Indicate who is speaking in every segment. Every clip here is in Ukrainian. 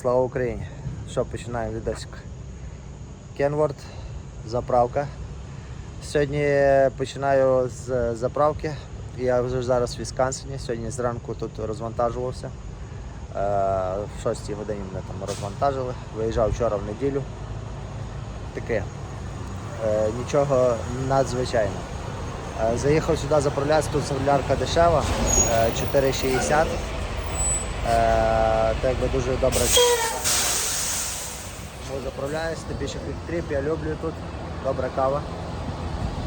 Speaker 1: Слава Україні! Що починаємо відосик? Кенворд, заправка. Сьогодні починаю з заправки. Я вже зараз в Вісконсині. Сьогодні зранку тут розвантажувався. Е, В 6 годині мене там розвантажили. Виїжджав вчора в неділю. Таке. Е, Нічого надзвичайного. Е, Заїхав сюди заправлятися, тут солярка дешева, е, 4,60. Е, Так би дуже добре. Заправляюсь, тим більше тріп, я люблю тут. Добра кава.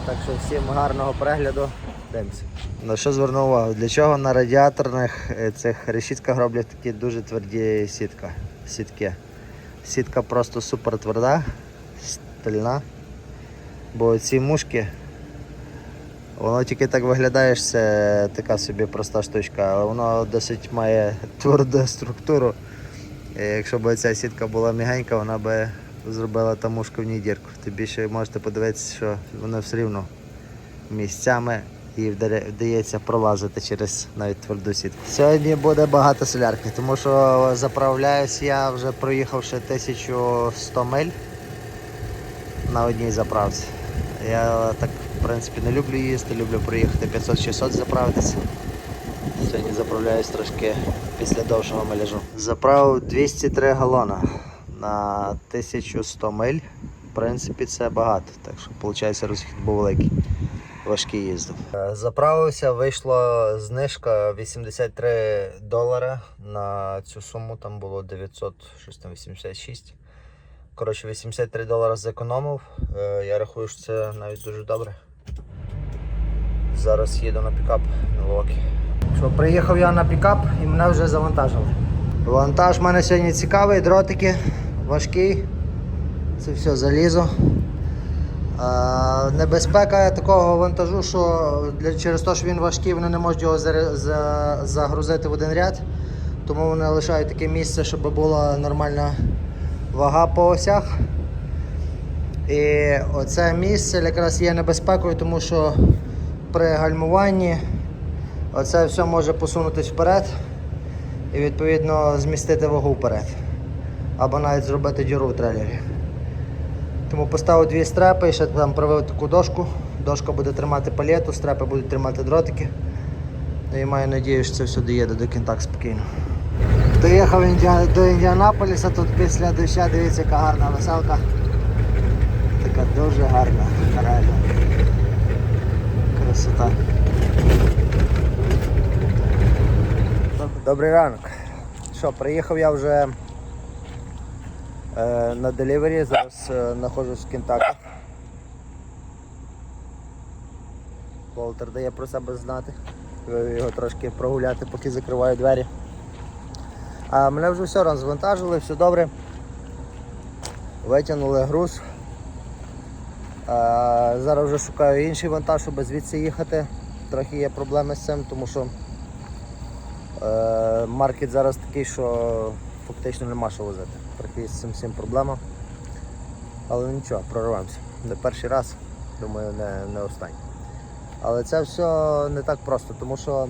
Speaker 1: Так що всім гарного перегляду. Дивимося. На що звернув увагу? Для чого на радіаторних е, цих решітках роблять такі дуже тверді сітка, сітки. Сітка просто супер тверда, стальна. Бо ці мушки, воно тільки так виглядає, це така собі проста штучка, але воно досить має тверду структуру. І якщо б ця сітка була м'ягенька, вона би зробила там мушку в ній дірку. Тим більше можете подивитися, що воно все рівно місцями і вдається пролазити через навіть тверду сітку. Сьогодні буде багато солярки, тому що заправляюсь я вже проїхавши 1100 миль на одній заправці. Я так в принципі не люблю їсти, люблю проїхати 500-600 заправитися. Сьогодні заправляюсь трошки після довшого миляжу. Заправив 203 галона на 1100 миль. В принципі, це багато, так що виходить розхід був великий. Важкий їздив. Е, Заправився, вийшла знижка 83 долара на цю суму, там було 900, щось там 86. Коротше, 83 долара зекономив. Е, Я рахую, що це навіть дуже добре. Зараз їду на пікап Мілуокі. Що, приїхав я на пікап і мене вже завантажили. Вантаж в мене сьогодні цікавий, дротики, важкий. Це все залізо. А, небезпека такого вантажу, що для, через те, що він важкий, вони не можуть його заре- за, загрузити в один ряд. Тому вони лишають таке місце, щоб була нормальна вага по осях. І оце місце якраз є небезпекою, тому що при гальмуванні оце все може посунутись вперед і відповідно змістити вагу вперед. Або навіть зробити діру в трейлері. Тому поставив дві стрепи і ще там провів таку дошку. Дошка буде тримати палету, стрепи будуть тримати дротики. Ну, І маю надію, що це все доїде до кінтак спокійно. Доїхав до Індіанаполіса, тут після доща, дивіться, яка гарна веселка. Така дуже гарна, реально. Красота. Добрий ранок. Що, приїхав я вже е, на делівері, зараз е, знаходжусь в Кентакі. Волтер дає про себе знати. Його трошки прогуляти, поки закриваю двері. А мене вже все розвантажили, все добре. Витягнули груз. А, зараз вже шукаю інший вантаж, щоб звідси їхати. Трохи є проблеми з цим, тому що е, маркет зараз такий, що фактично нема що возити. Трохи з цим всім проблема. Але нічого, прорвемося. Не перший раз, думаю, не, не останній. Але це все не так просто, тому що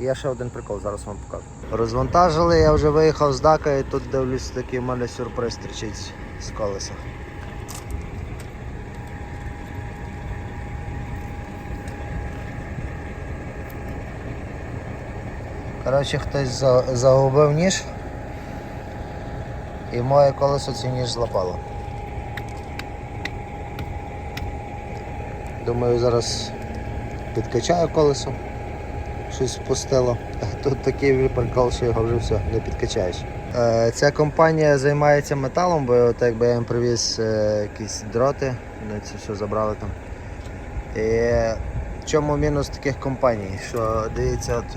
Speaker 1: є ще один прикол, зараз вам покажу. Розвантажили, я вже виїхав з Дака і тут дивлюсь, такий в мене сюрприз тричить з колеса. Коротше, хтось загубив ніж і моє колесо цей ніж злапало. Думаю, зараз підкачаю колесо, щось впустило. Тут такий прикол, що його вже все, не підкачаєш. Е, Ця компанія займається металом, бо от якби я їм привіз е, якісь дроти, вони це все забрали там. І в чому мінус таких компаній? Що дивіться, от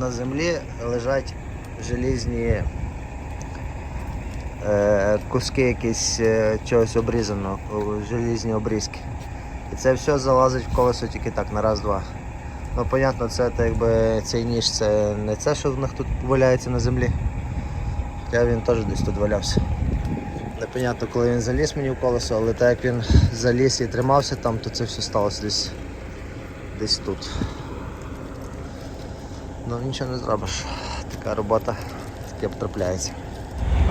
Speaker 1: на землі лежать желізні е, куски якісь чогось обрізаного, о, желізні обрізки. І це все залазить в колесо тільки так, на раз-два. Ну, понятно, це так, якби цей ніж це не це, що в них тут валяється на землі. Хоча він теж десь тут валявся. Непонятно, коли він заліз мені в колесо, але так як він заліз і тримався там, то це все сталося десь, десь тут. Ну нічого не зробиш. Така робота таке потрапляється.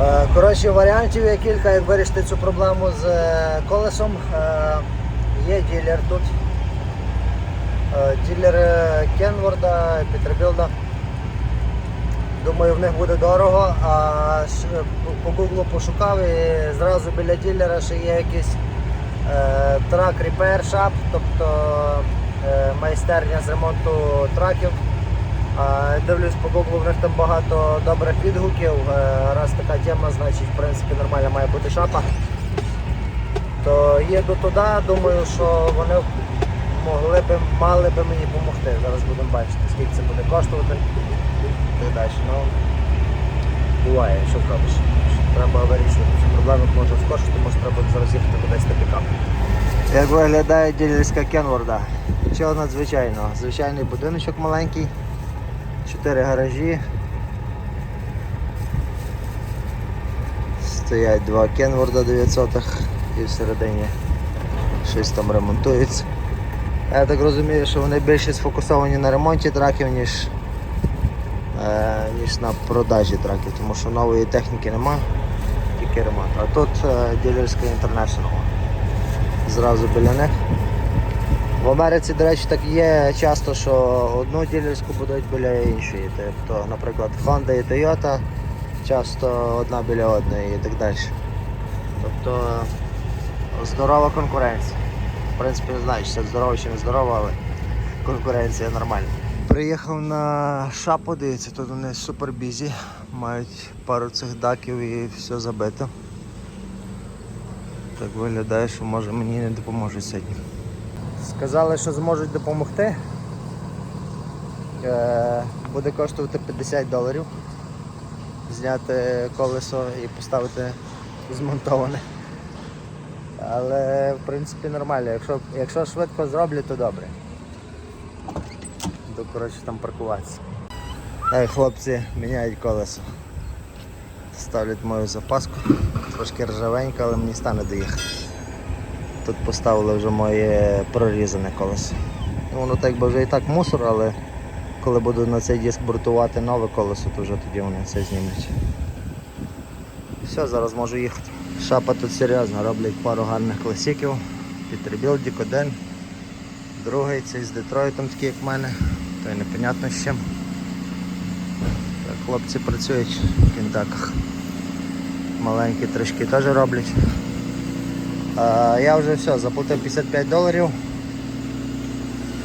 Speaker 1: Е, Коротше, варіантів є кілька, як вирішити цю проблему з е, колесом. Е, Є ділер тут. Е, Ділер е, Кенворда, Пітербілда. Думаю, в них буде дорого, а по Google пошукав і зразу біля ділера ще є якийсь е, трак repair shop, тобто е, майстерня з ремонту траків. А, дивлюсь по Google, в них там багато добрих відгуків. Е, Раз така тема, значить, в принципі, нормальна має бути шапа. То їду туди, думаю, що вони могли би, мали би мені допомогти. Зараз будемо бачити, скільки це буде коштувати. І далі. Ну, буває, що зробиш. Треба вирішити цю проблему, може скорше, тому що треба зараз їхати кудись на пікап. Як виглядає ділерська Кенворда? Чого надзвичайного? Звичайний будиночок маленький, 4 гаражі. Стоять два Кенворда 900 і всередині щось там ремонтується. Я так розумію, що вони більше сфокусовані на ремонті траків, ніж, е, ніж на продажі траків, тому що нової техніки нема, тільки ремонт. А тут е, ділерська International. Зразу біля них. В Америці, до речі, так є часто, що одну ділерську будуть біля іншої. Тобто, наприклад, Honda і Toyota часто одна біля одної і так далі. Тобто здорова конкуренція. В принципі, не знаю, чи це здорово чи не здорово, але конкуренція нормальна. Приїхав на шапу, дивіться, тут вони супер бізі, мають пару цих даків і все забито. Так виглядає, що може мені не допоможуть сьогодні. Сказали, що зможуть допомогти. Е, буде коштувати 50 доларів. Зняти колесо і поставити змонтоване. Але в принципі нормально. Якщо, якщо швидко зроблять, то добре. Буду коротше там паркуватися. Ей, хлопці міняють колесо. Ставлять мою запаску. Трошки ржавенька, але мені стане доїхати. Тут поставили вже моє прорізане колесо. Ну, Воно так би вже і так мусор, але коли буду на цей диск бортувати нове колесо, то вже тоді вони це знімуть. Все, зараз можу їхати. Шапа тут серйозно, роблять пару гарних класиків. Пітербілдік один. Другий цей з Детройтом такий як в мене. То й непонятно з чим. Так, хлопці працюють в кінтаках. Маленькі трішки теж роблять. А, я вже все, заплатив 55 доларів.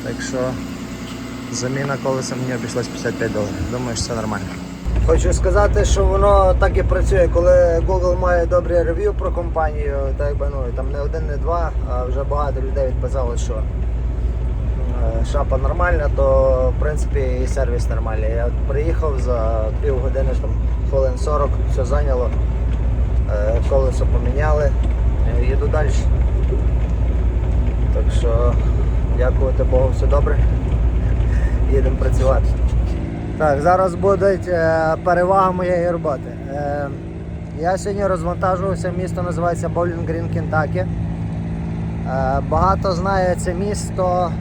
Speaker 1: Так що заміна колеса мені обійшлась 55 доларів. Думаю, що це нормально. Хочу сказати, що воно так і працює, коли Google має добре рев'ю про компанію, так якби ну там не один, не два, а вже багато людей відписало, що е, шапа нормальна, то в принципі і сервіс нормальний. Я приїхав за півгодини, там хвилин 40, все зайняло, е, колесо поміняли, їду далі. Так що дякувати Богу, все добре. Їдемо працювати. Так, зараз буде е, перевага моєї роботи. Е, я сьогодні розвантажувався, місто називається Bowling Green, Кентакі. Багато знає це місто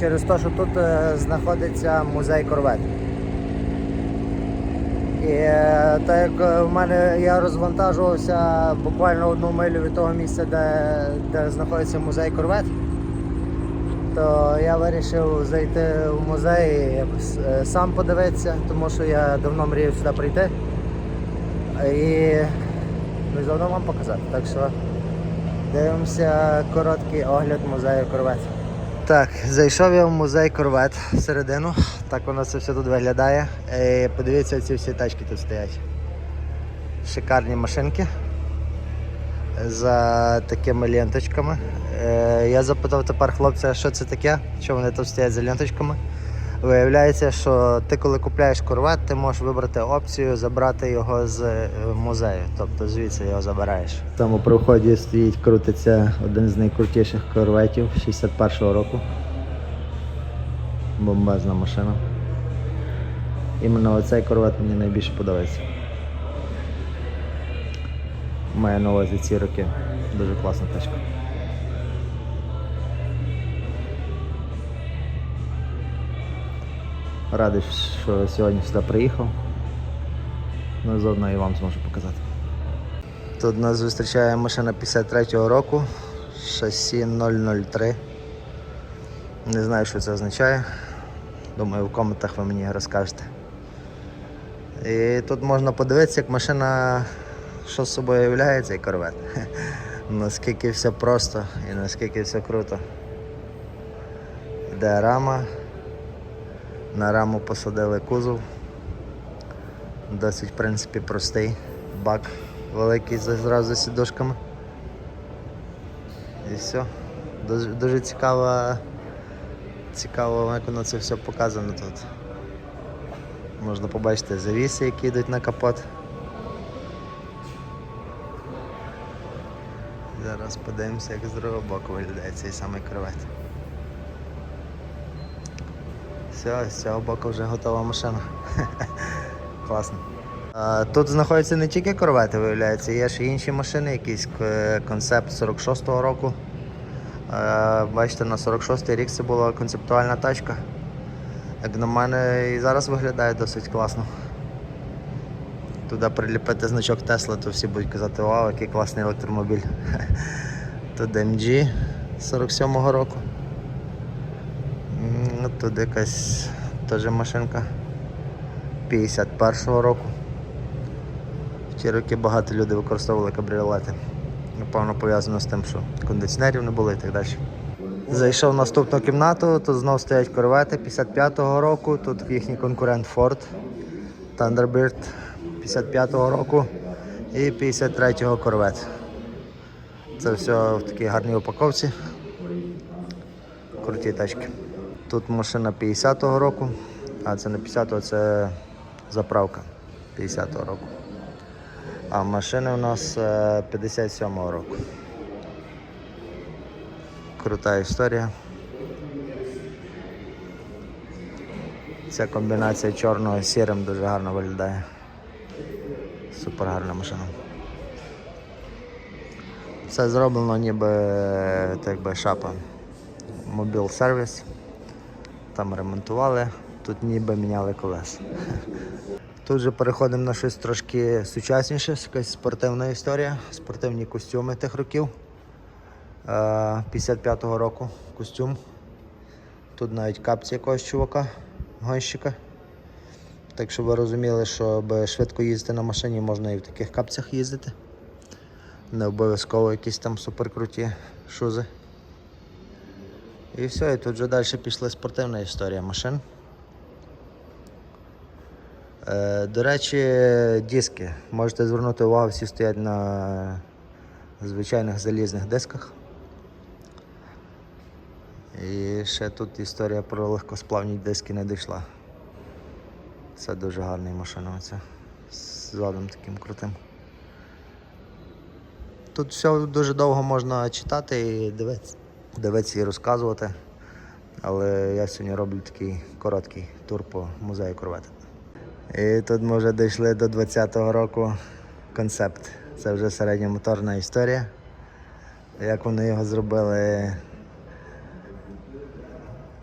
Speaker 1: через те, що тут е, знаходиться музей корвет. І так як в мене я розвантажувався буквально одну милю від того місця, де, де знаходиться музей корвет, то я вирішив зайти в музей е, сам подивитися, тому що я давно мріяв сюди прийти. І ну, заодно вам показати. Так що дивимося короткий огляд музею корвет. Так, зайшов я в музей корвет всередину. Так воно це все тут виглядає. І подивіться, ці всі тачки тут стоять. Шикарні машинки за такими ленточками. Е, Я запитав тепер хлопця, що це таке, що вони тут стоять за ленточками. Виявляється, що ти коли купляєш корвет, ти можеш вибрати опцію забрати його з е, музею, тобто звідси його забираєш. В тому проході стоїть, крутиться один з найкрутіших корветів 61-го року. Бомбезна машина. Іменно оцей корвет мені найбільше подобається. Маю на увазі ці роки. Дуже класна тачка. Радий, що сьогодні сюди приїхав. Ну, заодно і вам зможу показати. Тут нас зустрічає машина 53-го року, шасі 003. Не знаю, що це означає. Думаю, в коментах ви мені розкажете. І тут можна подивитися, як машина що з собою являє цей корвет. Наскільки все просто і наскільки все круто. Йде рама. На раму посадили кузов. Досить, в принципі, простий. Бак великий зразу з сідушками. І все. Дуже, дуже цікаво, цікаво, як воно це все показано тут. Можна побачити завіси, які йдуть на капот. Зараз подивимося, як з другого боку виглядає цей самий кровет. Все, з цього боку вже готова машина. Класно. Тут знаходяться не тільки корвети, виявляється, є ще інші машини, якийсь концепт 46-го року. Е, Бачите, на 46-й рік це була концептуальна тачка. Як на мене, і зараз виглядає досить класно. Туди приліпити значок Тесла, то всі будуть казати, вау, який класний електромобіль. Тут MG 47-го року. Тут якась теж машинка 51-го року. В ті роки багато людей використовували кабріолети. Напевно, пов'язано з тим, що кондиціонерів не було і так далі. Зайшов в наступну кімнату, тут знов стоять корвети 55-го року, тут їхній конкурент Ford Thunderbird 55-го року і 53-го корвет. Це все в такій гарній упаковці. Круті тачки. Тут машина 50-го року, а це не 50-го, це заправка 50-го року. А машини у нас е, 57-го року. Крута історія. Ця комбінація чорного з сірим дуже гарно виглядає. Супер гарна машина. Все зроблено ніби е, так би шапа. Мобіл сервіс. Там ремонтували, тут ніби міняли колеса. Тут же переходимо на щось трошки сучасніше, якась спортивна історія, спортивні костюми тих років. Е, 55-го року костюм. Тут навіть капці якогось чувака, гонщика. Так щоб ви розуміли, щоб швидко їздити на машині, можна і в таких капцях їздити. Не обов'язково якісь там суперкруті шузи. І все, і тут вже далі пішла спортивна історія машин. Е, до речі, диски. Можете звернути увагу, всі стоять на звичайних залізних дисках. І ще тут історія про легкосплавні диски не дійшла. Це дуже гарна машина оця. З задом таким крутим. Тут все дуже довго можна читати і дивитися, дивитися і розказувати. Але я сьогодні роблю такий короткий тур по музею корвети. І тут ми вже дійшли до 20-го року концепт. Це вже середньомоторна історія. Як вони його зробили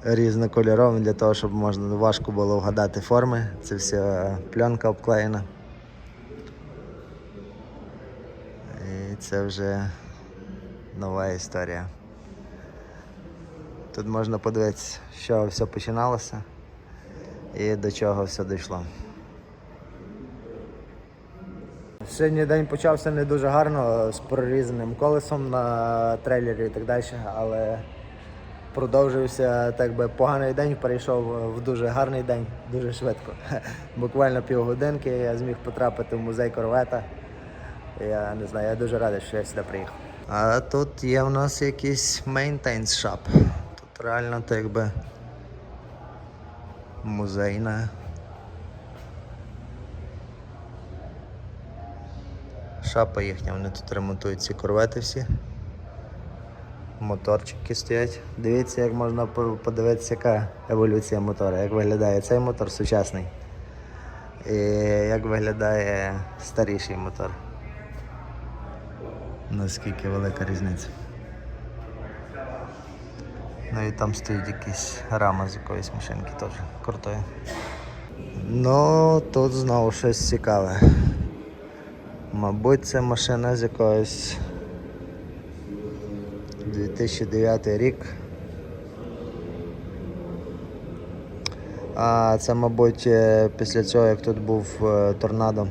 Speaker 1: різнокольоровим для того, щоб можна важко було вгадати форми. Це вся пленка обклеєна. І це вже нова історія. Тут можна подивитися, що все починалося і до чого все дійшло. Сьогодні день почався не дуже гарно з прорізаним колесом на трейлері і так далі, але продовжився так би поганий день, перейшов в дуже гарний день, дуже швидко. Буквально півгодинки я зміг потрапити в музей корвета. Я не знаю, я дуже радий, що я сюди приїхав. А тут є в нас якийсь maintenance shop. Тут реально так якби музейна. Шапа їхня, вони тут ремонтують ці корвети всі. Моторчики стоять. Дивіться, як можна подивитися, яка еволюція мотора, як виглядає цей мотор сучасний. І як виглядає старіший мотор. Наскільки велика різниця. Ну і там стоїть якась рама з якоїсь машинки теж крутої. Ну, тут знову щось цікаве. Мабуть, це машина з якогось 2009 рік. А це, мабуть, е, після цього, як тут був е, торнадо.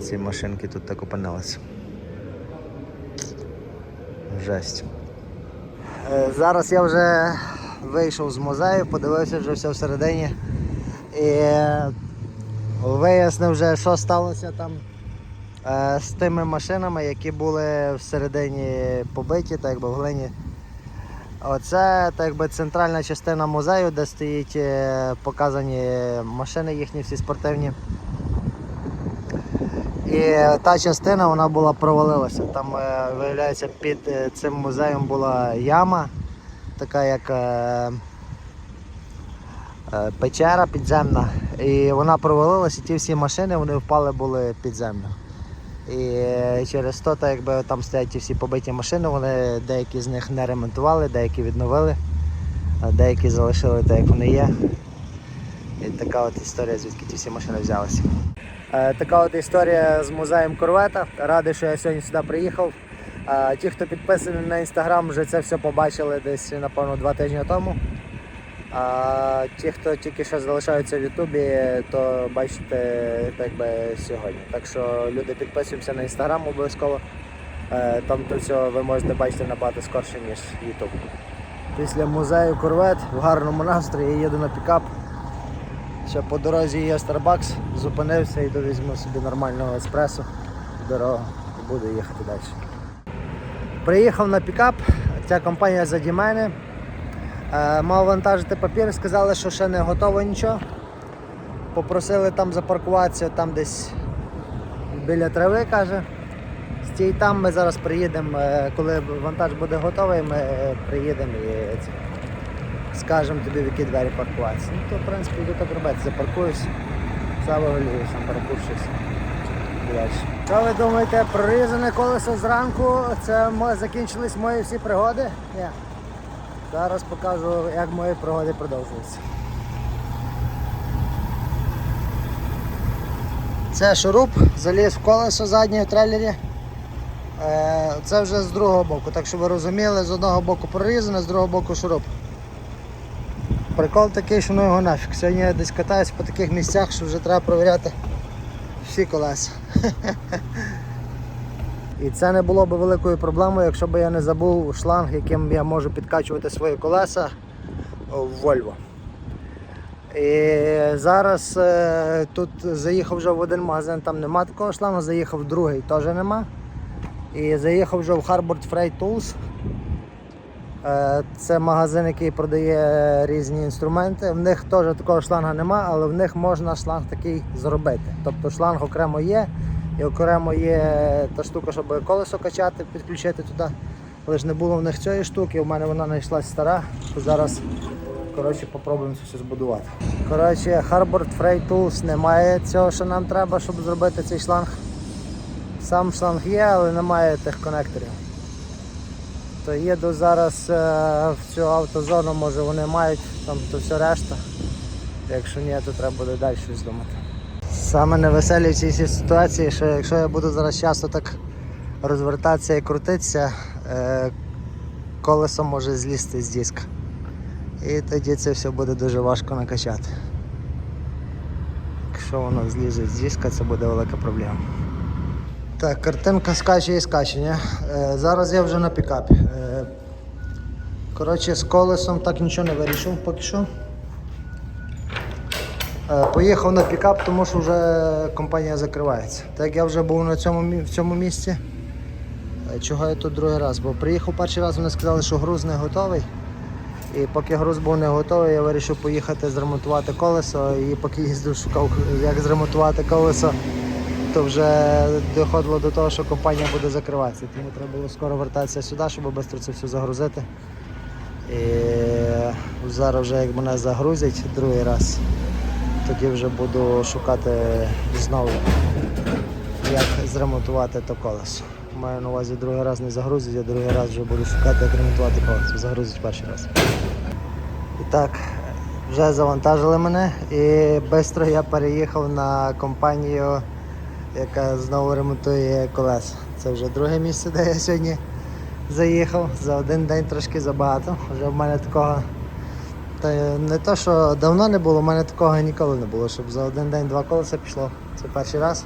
Speaker 1: Ці машинки тут так опинилися. Жесть. Е, Зараз я вже вийшов з музею, подивився вже все всередині. І вияснив вже, що сталося там з тими машинами, які були всередині побиті, так якби в глині. Оце так якби центральна частина музею, де стоять е, показані машини їхні всі спортивні. І та частина вона була провалилася. Там, е, виявляється, під е, цим музеєм була яма, така як е, е, печера підземна. І вона провалилася, і ті всі машини вони впали були під землю. І е, через то, так якби там стоять ті всі побиті машини, вони деякі з них не ремонтували, деякі відновили, а деякі залишили так, як вони є. І така от історія, звідки ті всі машини взялися. Е, Така от історія з музеєм Корвета. Радий, що я сьогодні сюди приїхав. Е, Ті, хто підписаний на інстаграм, вже це все побачили десь, напевно, два тижні тому. А ті, хто тільки що залишаються в Ютубі, то бачите так би сьогодні. Так що люди підписуємося на інстаграм обов'язково. Е, Там то все ви можете бачити набагато скорше, ніж Ютуб. Після музею Корвет в гарному настрої я їду на пікап. Ще по дорозі є Starbucks, зупинився і довізьму собі нормального еспресо в дорогу і буду їхати далі. Приїхав на пікап, ця компанія заді мене. Е, Мав вантажити папір, сказали, що ще не готово нічого. Попросили там запаркуватися там десь біля трави, каже. Стій там, ми зараз приїдемо, е, коли вантаж буде готовий, ми е, приїдемо і це, скажемо тобі, в які двері паркуватися. Ну то в принципі йду так робити, запаркуюсь, завалююсь, там паркувшись. Що ви думаєте, прорізане колесо зранку, це закінчились мої всі пригоди? Ні. Зараз покажу, як мої пригоди продовжуються. Це шуруп, заліз в колесо заднє в трейлері. Е, Це вже з другого боку, так що ви розуміли, з одного боку прорізане, з другого боку шуруп. Прикол такий, що ну його нафіг. Сьогодні я десь катаюсь по таких місцях, що вже треба провіряти всі колеса. І це не було б великою проблемою, якщо б я не забув шланг, яким я можу підкачувати свої колеса в Volvo. І зараз е, тут заїхав вже в один магазин, там нема такого шлангу, заїхав в другий, теж нема. І заїхав вже в Harbord Freight Tools. Е, Це магазин, який продає різні інструменти. В них теж такого шланга нема, але в них можна шланг такий зробити. Тобто шланг окремо є, і окремо є та штука, щоб колесо качати, підключити туди. Але ж не було в них цієї штуки, у мене вона знайшлася стара, то зараз коротше, попробуємо це все збудувати. Коротше, Harbord Freight Tools немає цього, що нам треба, щоб зробити цей шланг. Сам шланг є, але немає тих конекторів. То їду зараз е, в цю автозону, може вони мають, там то все решта. Якщо ні, то треба буде далі щось думати. Саме невеселі в цій ситуації, що якщо я буду зараз часто так розвертатися і крутитися, е, колесо може злізти з диска. І тоді це все буде дуже важко накачати. Якщо воно злізе з диска, це буде велика проблема. Так, картинка скаче і скаче, ні? Е, зараз я вже на пікапі. Е, коротше, з колесом так нічого не вирішив поки що. Е, поїхав на пікап, тому що вже компанія закривається. Так як я вже був на цьому, в цьому місці. Е, Чого я тут другий раз? Бо приїхав перший раз, вони сказали, що груз не готовий. І поки груз був не готовий, я вирішив поїхати зремонтувати колесо. І поки їздив, шукав, як зремонтувати колесо, то вже доходило до того, що компанія буде закриватися. Тому треба було скоро вертатися сюди, щоб швидко це все загрузити. І зараз вже як мене загрузять другий раз, тоді вже буду шукати знову, як зремонтувати то колесо. Маю на увазі другий раз не загрузять, я другий раз вже буду шукати, як ремонтувати колесо. Загрузять перший раз. І так, Вже завантажили мене і швидко я переїхав на компанію, яка знову ремонтує колеса. Це вже друге місце, де я сьогодні заїхав. За один день трошки забагато. Вже в мене такого. Та не то, що давно не було, в мене такого ніколи не було, щоб за один день два колеса пішло. Це перший раз.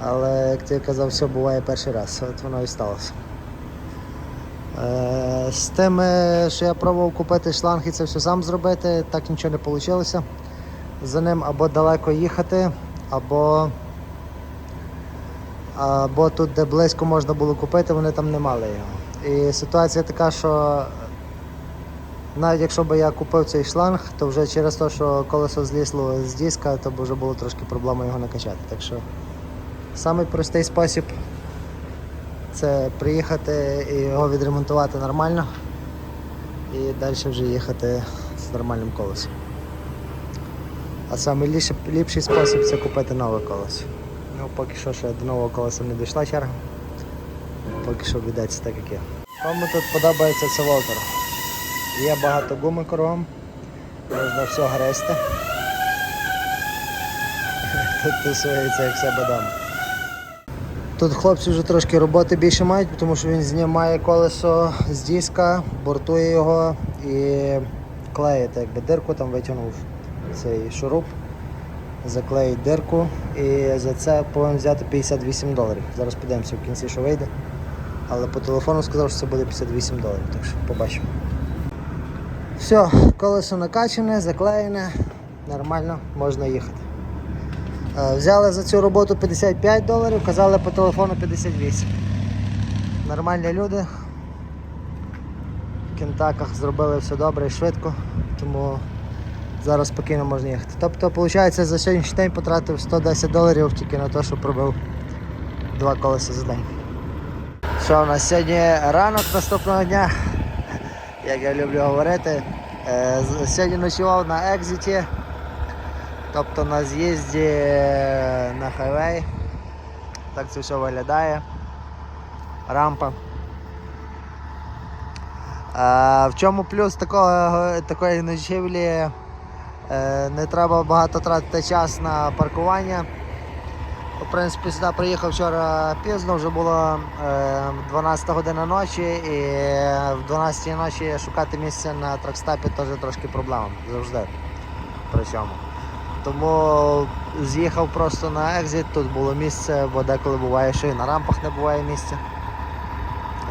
Speaker 1: Але як ти казав, все буває перший раз. От воно і сталося. Е, з тим, що я пробував купити шланг і це все сам зробити, так нічого не вийшло. За ним або далеко їхати, або, або тут, де близько можна було купити, вони там не мали його. І ситуація така, що навіть якщо б я купив цей шланг, то вже через те, що колесо злізло з диска, то б вже було трошки проблема його накачати. Так що самий простий спосіб це приїхати і його відремонтувати нормально і далі вже їхати з нормальним колесом. А самий ліпший, ліпший спосіб це купити нове колесо. Ну, поки що ще до нового колеса не дійшла черга. Поки що ведеться так, як є. Кому тут подобається це Волтер. Є багато гуми кругом, можна все грести. Тут тусується як себе вдома. Тут хлопці вже трошки роботи більше мають, тому що він знімає колесо з диска, бортує його і клеїть якби дирку, там витягнув цей шуруп, заклеїть дирку і за це повинен взяти 58 доларів. Зараз подивимося в кінці, що вийде. Але по телефону сказав, що це буде 58 доларів, так що побачимо. Все, колесо накачане, заклеєне, нормально, можна їхати. Е, Взяли за цю роботу 55 доларів, казали по телефону 58. Нормальні люди. В кентаках зробили все добре і швидко, тому зараз спокійно можна їхати. Тобто, виходить, за сьогоднішній день потратив 110 доларів тільки на те, що пробив два колеса за день. Що у нас сьогодні ранок наступного дня, як я люблю говорити. Е, Сьогодні ночував на екзиті. Тобто на з'їзді е, на хайвей. Так це все виглядає. Рампа. В чому плюс такого, такої ночівлі? Е, не треба багато тратити час на паркування. В принципі, сюди приїхав вчора пізно, вже було е, 12 година ночі і в 12 ночі шукати місце на тракстапі теж трошки проблема. Завжди. Причому. Тому з'їхав просто на екзит, тут було місце, бо деколи буває, що і на рампах не буває місця.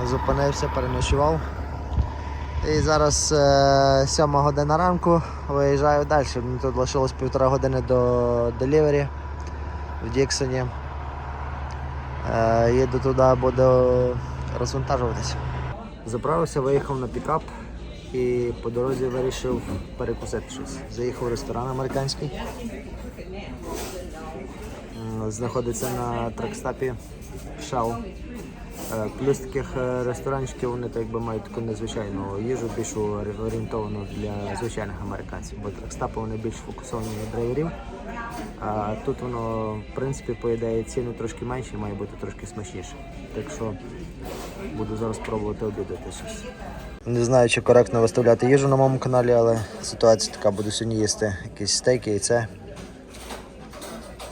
Speaker 1: Зупинився, переночував. І зараз е, 7 година ранку виїжджаю далі. Мені тут лишилось півтора години до делівері в Діксоні. Е, їду туди, буду розвантажуватися. Заправився, виїхав на пікап і по дорозі вирішив перекусити щось. Заїхав в ресторан американський. Знаходиться на тракстапі Shell. Е, Плюс таких е, ресторанчиків вони так якби мають таку незвичайну їжу, більш орієнтовану для звичайних американців, бо тракстапи вони більш фокусовані на драйверів. А тут воно, в принципі, по ідеї ціни трошки менші, має бути трошки смачніше. Так що буду зараз пробувати обідати щось. Не знаю, чи коректно виставляти їжу на моєму каналі, але ситуація така, буду сьогодні їсти якісь стейки, яйце,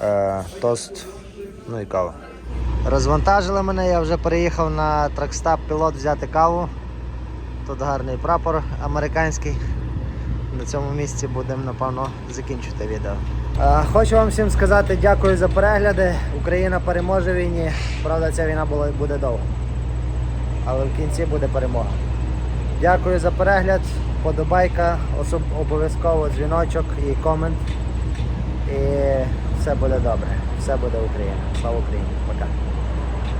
Speaker 1: е, тост, ну і кава. Розвантажили мене, я вже переїхав на тракстап пілот взяти каву. Тут гарний прапор американський. На цьому місці будемо, напевно, закінчити відео. Е, Хочу вам всім сказати дякую за перегляди. Україна переможе війні. Правда, ця війна була, буде довго. Але в кінці буде перемога. Дякую за перегляд, подобайка, обов'язково дзвіночок і комент. І все буде добре. Все буде Україна. Слава Україні. Пока.